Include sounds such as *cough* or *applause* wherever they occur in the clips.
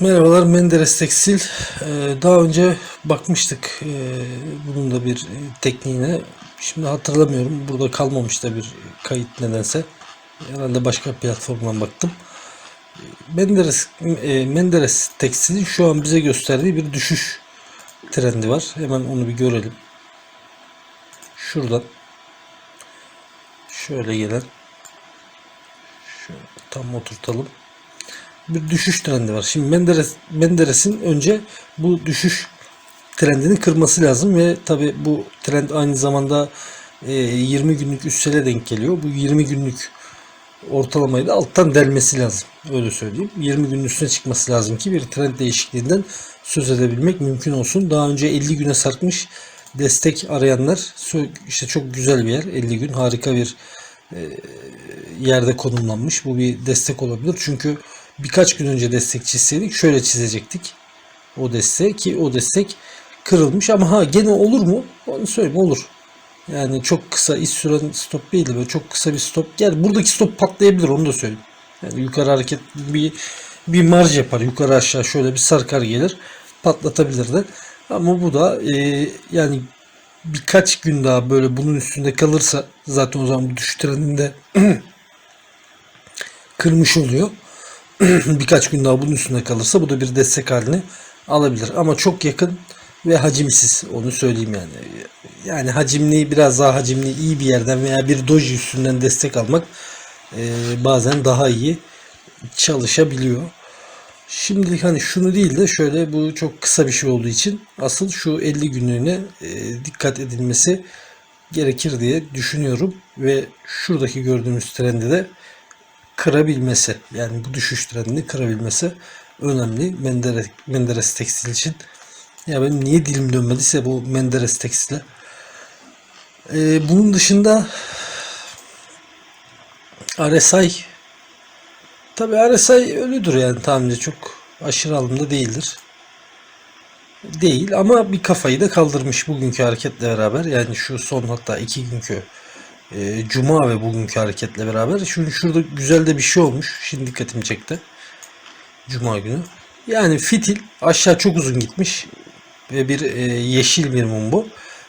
Merhabalar Menderes Tekstil. Ee, Daha önce bakmıştık ee, bunun da bir e, tekniğine. Şimdi hatırlamıyorum. Burada kalmamış da bir kayıt nedense. Herhalde başka platformdan baktım. Menderes, e, Menderes Tekstil'in şu an bize gösterdiği bir düşüş trendi var. Hemen onu bir görelim. Şuradan şöyle gelen şöyle tam oturtalım bir düşüş trendi var. Şimdi Menderes Menderes'in önce bu düşüş trendini kırması lazım ve tabi bu trend aynı zamanda e, 20 günlük üstele denk geliyor. Bu 20 günlük ortalamayı da alttan delmesi lazım. Öyle söyleyeyim. 20 günün üstüne çıkması lazım ki bir trend değişikliğinden söz edebilmek mümkün olsun. Daha önce 50 güne sarkmış destek arayanlar işte çok güzel bir yer. 50 gün harika bir yerde konumlanmış. Bu bir destek olabilir. Çünkü birkaç gün önce destek çizseydik şöyle çizecektik. O destek ki o destek kırılmış ama ha gene olur mu? Onu söyleyeyim olur. Yani çok kısa iş süren stop değil de böyle çok kısa bir stop. Yani buradaki stop patlayabilir onu da söyleyeyim. Yani yukarı hareket bir bir marj yapar. Yukarı aşağı şöyle bir sarkar gelir. Patlatabilir de. Ama bu da e, yani birkaç gün daha böyle bunun üstünde kalırsa zaten o zaman bu düşüş trendinde *clears throat* kırmış oluyor. *clears throat* birkaç gün daha bunun üstünde kalırsa bu da bir destek halini alabilir. Ama çok yakın ve hacimsiz onu söyleyeyim yani. Yani hacimli biraz daha hacimli iyi bir yerden veya bir doji üstünden destek almak e, bazen daha iyi çalışabiliyor. Şimdilik hani şunu değil de şöyle bu çok kısa bir şey olduğu için asıl şu 50 günlüğüne e, dikkat edilmesi gerekir diye düşünüyorum ve şuradaki gördüğümüz trendi de kırabilmesi yani bu düşüş trendini kırabilmesi önemli Menderes, Menderes Tekstil için. Ya benim niye dilim dönmediyse bu Menderes Tekstil'e. Ee, bunun dışında RSI tabi RSI ölüdür yani tahminimce çok aşırı alımda değildir. Değil ama bir kafayı da kaldırmış bugünkü hareketle beraber. Yani şu son hatta iki günkü e, Cuma ve bugünkü hareketle beraber. Şimdi şurada güzel de bir şey olmuş. Şimdi dikkatimi çekti. Cuma günü. Yani fitil aşağı çok uzun gitmiş. Ve bir e, yeşil bir mum bu.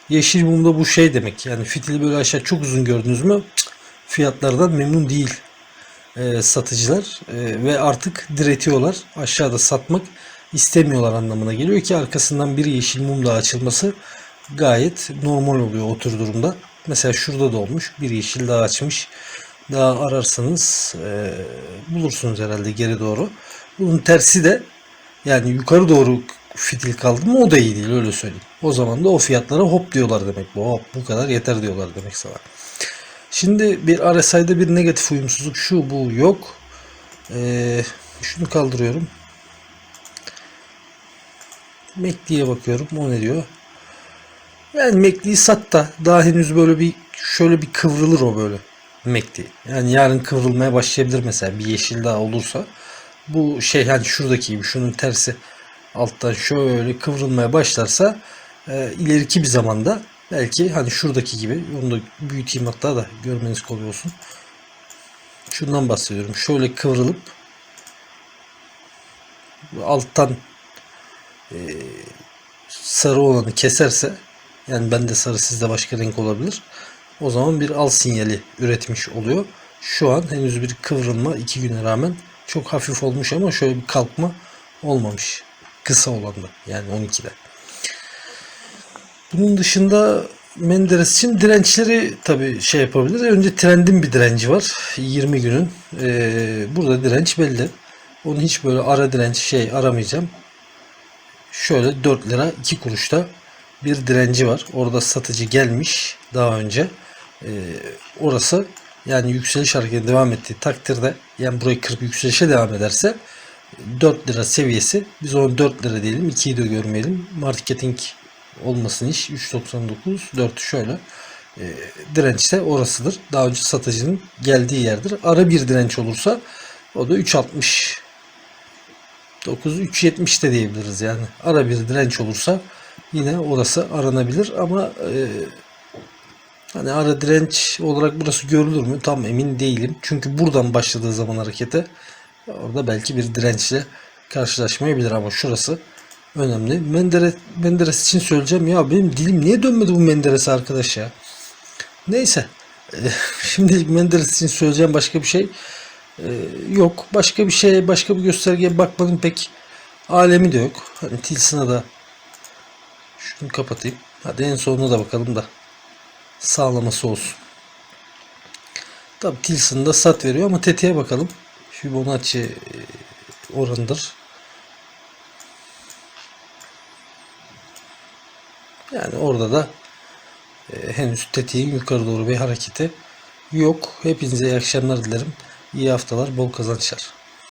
Yeşil mum da bu şey demek. Yani fitili böyle aşağı çok uzun gördünüz mü cık, fiyatlardan memnun değil e, satıcılar. E, ve artık diretiyorlar. Aşağıda satmak istemiyorlar anlamına geliyor ki arkasından bir yeşil mum daha açılması gayet normal oluyor o tür durumda. Mesela şurada da olmuş. Bir yeşil daha açmış. Daha ararsanız e, bulursunuz herhalde geri doğru. Bunun tersi de yani yukarı doğru fitil kaldı mı o da iyi değil öyle söyleyeyim. O zaman da o fiyatlara hop diyorlar demek bu. Hop bu kadar yeter diyorlar demek sana. Şimdi bir RSI'de bir negatif uyumsuzluk şu bu yok. Ee, şunu kaldırıyorum. MACD'ye bakıyorum. O ne diyor? Yani MACD'yi sat da daha henüz böyle bir şöyle bir kıvrılır o böyle MACD. Yani yarın kıvrılmaya başlayabilir mesela bir yeşil daha olursa. Bu şey hani şuradaki gibi şunun tersi alttan şöyle kıvrılmaya başlarsa e, ileriki bir zamanda belki hani şuradaki gibi onu da büyüteyim hatta da görmeniz kolay olsun. Şundan bahsediyorum. Şöyle kıvrılıp alttan e, sarı olanı keserse yani bende sarı sizde başka renk olabilir. O zaman bir al sinyali üretmiş oluyor. Şu an henüz bir kıvrılma iki güne rağmen çok hafif olmuş ama şöyle bir kalkma olmamış. Kısa olanda yani 12'de. Bunun dışında Menderes için dirençleri tabi şey yapabilir. Önce trendin bir direnci var. 20 günün. Ee, burada direnç belli. Onu hiç böyle ara direnç şey aramayacağım. Şöyle 4 lira 2 kuruşta bir direnci var. Orada satıcı gelmiş daha önce. Ee, orası yani yükseliş hareketi devam ettiği takdirde yani burayı kırıp yükselişe devam ederse 4 lira seviyesi biz onu 4 lira diyelim 2'yi de görmeyelim. Marketing olmasın iş 3.99 4 şöyle e, direnç de orasıdır. Daha önce satıcının geldiği yerdir. Ara bir direnç olursa o da 3.60 9 3.70 de diyebiliriz yani. Ara bir direnç olursa yine orası aranabilir ama e, hani ara direnç olarak burası görülür mü tam emin değilim. Çünkü buradan başladığı zaman harekete orada belki bir dirençle karşılaşmayabilir ama şurası önemli. Menderes, Menderes için söyleyeceğim ya benim dilim niye dönmedi bu Menderes'e arkadaş ya. Neyse. *laughs* Ee, Şimdilik Menderes için söyleyeceğim başka bir şey ee, yok. Başka bir şeye, başka bir göstergeye bakmadım pek alemi de yok. Hani Tilson'a da şunu kapatayım. Hadi en sonuna da bakalım da sağlaması olsun. Tabi Tilson'da sat veriyor ama tetiğe bakalım. Fibonacci e, oranıdır. Yani orada da e, henüz tetiğin yukarı doğru bir hareketi yok. Hepinize iyi akşamlar dilerim. İyi haftalar, bol kazançlar.